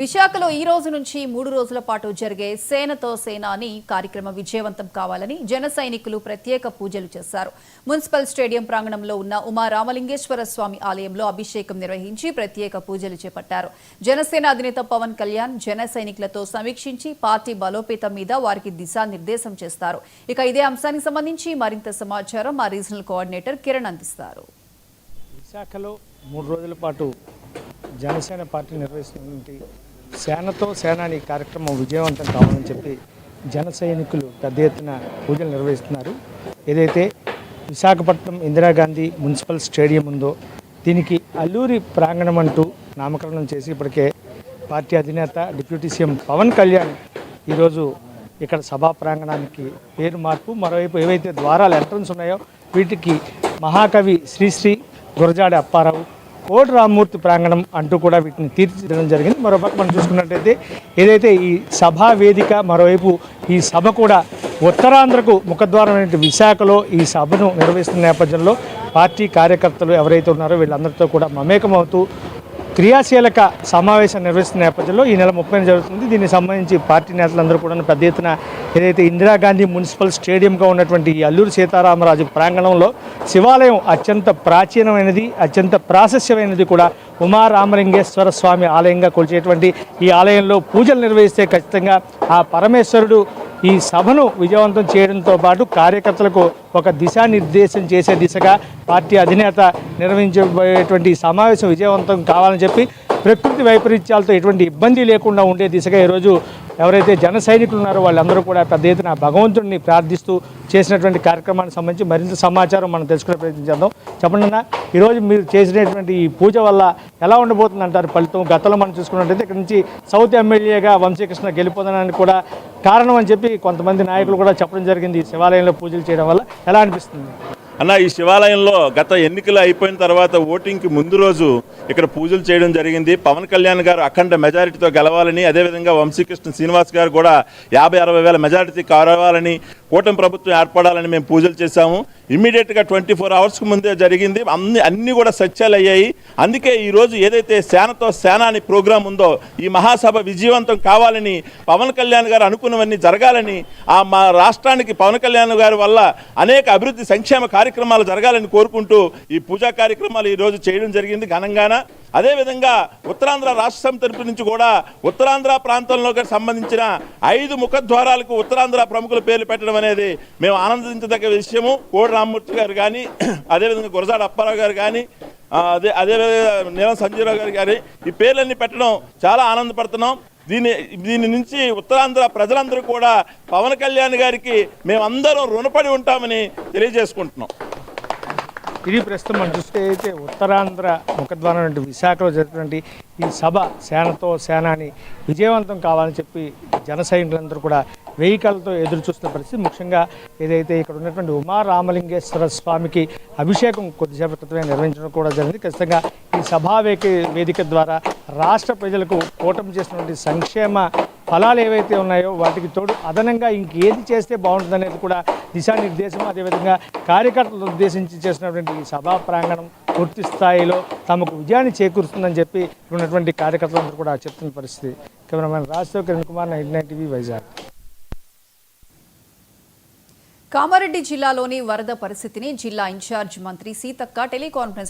విశాఖలో ఈ రోజు నుంచి మూడు రోజుల పాటు జరిగే సేనతో సేనాని కార్యక్రమం విజయవంతం కావాలని జన సైనికులు ప్రత్యేక పూజలు చేశారు. మున్సిపల్ స్టేడియం ప్రాంగణంలో ఉన్న ఉమా రామలింగేశ్వర స్వామి ఆలయంలో అభిషేకం నిర్వహించి ప్రత్యేక పూజలు చేపట్టారు. జనసేన అధినేత పవన్ కళ్యాణ్ జన సైనికులతో సమీక్షించి పార్టీ బలోపేతం మీద వారికి దిశానిర్దేశం చేస్తారు. ఇక ఇదే అంశానికి సంబంధించి మరింత సమాచారం మా రీజనల్ కోఆర్డినేటర్ కిరణ్ అందిస్తారు. విశాఖలో మూడు రోజుల పాటు జనసేన పార్టీ నిర్వహిస్తున్నటువంటి సేనతో సేనాని కార్యక్రమం విజయవంతం కావాలని చెప్పి జన సైనికులు పెద్ద ఎత్తున పూజలు నిర్వహిస్తున్నారు. ఏదైతే విశాఖపట్నం ఇందిరాగాంధీ మున్సిపల్ స్టేడియం ఉందో దీనికి అల్లూరి ప్రాంగణం అంటూ నామకరణం చేసి ఇప్పటికే పార్టీ అధినేత డిప్యూటీ సీఎం పవన్ కళ్యాణ్ ఈరోజు ఇక్కడ సభా ప్రాంగణానికి పేరు మార్పు. మరోవైపు ఏవైతే ద్వారాలు ఎంట్రన్స్ ఉన్నాయో వీటికి మహాకవి శ్రీశ్రీ గురజాడ అప్పారావు కోటి రామ్మూర్తి ప్రాంగణం అంటూ కూడా వీటిని తీర్చిదిద్దడం జరిగింది. మరోపక్క మనం చూసుకున్నట్టయితే ఏదైతే ఈ సభా వేదిక మరోవైపు ఈ సభ కూడా ఉత్తరాంధ్రకు ముఖద్వారమైన విశాఖలో ఈ సభను నిర్వహిస్తున్న నేపథ్యంలో పార్టీ కార్యకర్తలు ఎవరైతే ఉన్నారో వీళ్ళందరితో కూడా మమేకమవుతూ క్రియాశీలక సమావేశం నిర్వహిస్తున్న నేపథ్యంలో ఈ నెల ముప్పై జరుగుతుంది. దీనికి సంబంధించి పార్టీ నేతలందరూ కూడా పెద్ద ఎత్తున ఏదైతే ఇందిరాగాంధీ మున్సిపల్ స్టేడియంగా ఉన్నటువంటి ఈ అల్లూరు సీతారామరాజు ప్రాంగణంలో శివాలయం అత్యంత ప్రాచీనమైనది అత్యంత ప్రాశస్యమైనది కూడా ఉమా రామలింగేశ్వర స్వామి ఆలయంగా కొలిచేటువంటి ఈ ఆలయంలో పూజలు నిర్వహిస్తే ఖచ్చితంగా ఆ పరమేశ్వరుడు ఈ సభను విజయవంతం చేయడంతో పాటు కార్యకర్తలకు ఒక దిశానిర్దేశం చేసే దిశగా పార్టీ అధినేత నిర్వహించబోయేటువంటి సమావేశం విజయవంతం కావాలని చెప్పి ప్రకృతి వైపరీత్యాలతో ఎటువంటి ఇబ్బంది లేకుండా ఉండే దిశగా ఈరోజు ఎవరైతే జన సైనికులు ఉన్నారో వాళ్ళందరూ కూడా పెద్ద ఎత్తున భగవంతుడిని ప్రార్థిస్తూ చేసినటువంటి కార్యక్రమానికి సంబంధించి మరింత సమాచారం మనం తెలుసుకునే ప్రయత్నం చేద్దాం. చెప్పండి అన్న ఈరోజు మీరు చేసినటువంటి ఈ పూజ వల్ల ఎలా ఉండబోతుంది అంటారు ఫలితం? గతంలో మనం చూసుకున్నట్టయితే ఇక్కడ నుంచి సౌత్ ఎమ్మెల్యేగా వంశీకృష్ణ గెలిపోదనని కూడా కారణం అని చెప్పి కొంతమంది నాయకులు కూడా చెప్పడం జరిగింది ఈ శివాలయంలో పూజలు చేయడం వల్ల. ఎలా అనిపిస్తుంది? అన్న ఈ శివాలయంలో గత ఎన్నికలు అయిపోయిన తర్వాత ఓటింగ్కి ముందు రోజు ఇక్కడ పూజలు చేయడం జరిగింది. పవన్ కళ్యాణ్ గారు అఖండ మెజారిటీతో గెలవాలని అదేవిధంగా వంశీకృష్ణ శ్రీనివాస్ గారు కూడా యాభై అరవై వేల మెజారిటీ కావాలని కూటమి ప్రభుత్వం ఏర్పడాలని మేము పూజలు చేశాము. ఇమ్మీడియట్గా ట్వంటీ ఫోర్ అవర్స్కి ముందే జరిగింది. అన్ని అన్నీ కూడా సత్యాలు అయ్యాయి. అందుకే ఈరోజు ఏదైతే సేనతో సేన అని ప్రోగ్రాం ఉందో ఈ మహాసభ విజయవంతం కావాలని పవన్ కళ్యాణ్ గారు అనుకున్నవన్నీ జరగాలని ఆ మా రాష్ట్రానికి పవన్ కళ్యాణ్ గారి వల్ల అనేక అభివృద్ధి సంక్షేమ కార్యక్రమాలు జరగాలని కోరుకుంటూ ఈ పూజా కార్యక్రమాలు ఈరోజు చేయడం జరిగింది ఘనంగాన. అదేవిధంగా ఉత్తరాంధ్ర రాష్ట్ర సమితి తరపు నుంచి కూడా ఉత్తరాంధ్ర ప్రాంతంలోకి సంబంధించిన ఐదు ముఖద్వారాలకు ఉత్తరాంధ్ర ప్రముఖుల పేర్లు పెట్టడం అనేది మేము ఆనందించదగ్గ విషయము. కోడి రామ్మూర్తి గారు కానీ అదేవిధంగా గురజాడ అప్పారావు గారు కానీ అదే అదేవిధంగా నీలం సంజీవరావు గారు కానీ ఈ పేర్లన్నీ పెట్టడం చాలా ఆనందపడుతున్నాం. దీని దీని నుంచి ఉత్తరాంధ్ర ప్రజలందరూ కూడా పవన్ కళ్యాణ్ గారికి మేమందరం రుణపడి ఉంటామని తెలియజేసుకుంటున్నాం. ఇది ప్రస్తుతం మనం చూస్తే అయితే ఉత్తరాంధ్ర ముఖద్వారం నుండి విశాఖలో జరిగినటువంటి ఈ సభ సేనతో సేనాని విజయవంతం కావాలని చెప్పి జన సైనికులందరూ కూడా వెహికల్తో ఎదురు చూస్తున్న పరిస్థితి. ముఖ్యంగా ఏదైతే ఇక్కడ ఉన్నటువంటి ఉమా రామలింగేశ్వర స్వామికి అభిషేకం కొద్దిసేపటి క్రితమే నిర్వహించడం కూడా జరిగింది. ఖచ్చితంగా ఈ సభా వేదిక ద్వారా రాష్ట్ర ప్రజలకు కూటమి చేసినటువంటి సంక్షేమ ఫలాలు ఏవైతే ఉన్నాయో వాటికి తోడు అదనంగా ఇంకేది చేస్తే బాగుంటుందనేది కూడా దిశానిర్దేశం. అదేవిధంగా కార్యకర్తలు ఉద్దేశించి చేసినటువంటి ఈ సభా ప్రాంగణం పూర్తి స్థాయిలో తమకు విజయాన్ని చేకూరుస్తుందని చెప్పి ఉన్నటువంటి కార్యకర్తలందరూ కూడా చెప్తున్న పరిస్థితి. Cameraman Rajasekhar Kiran Kumar nine nine TV Vizag. Kamareddy జిల్లాలోని వరద పరిస్థితిని జిల్లా ఇన్ఛార్జ్ మంత్రి సీతక్క టెలికాన్ఫరెన్స్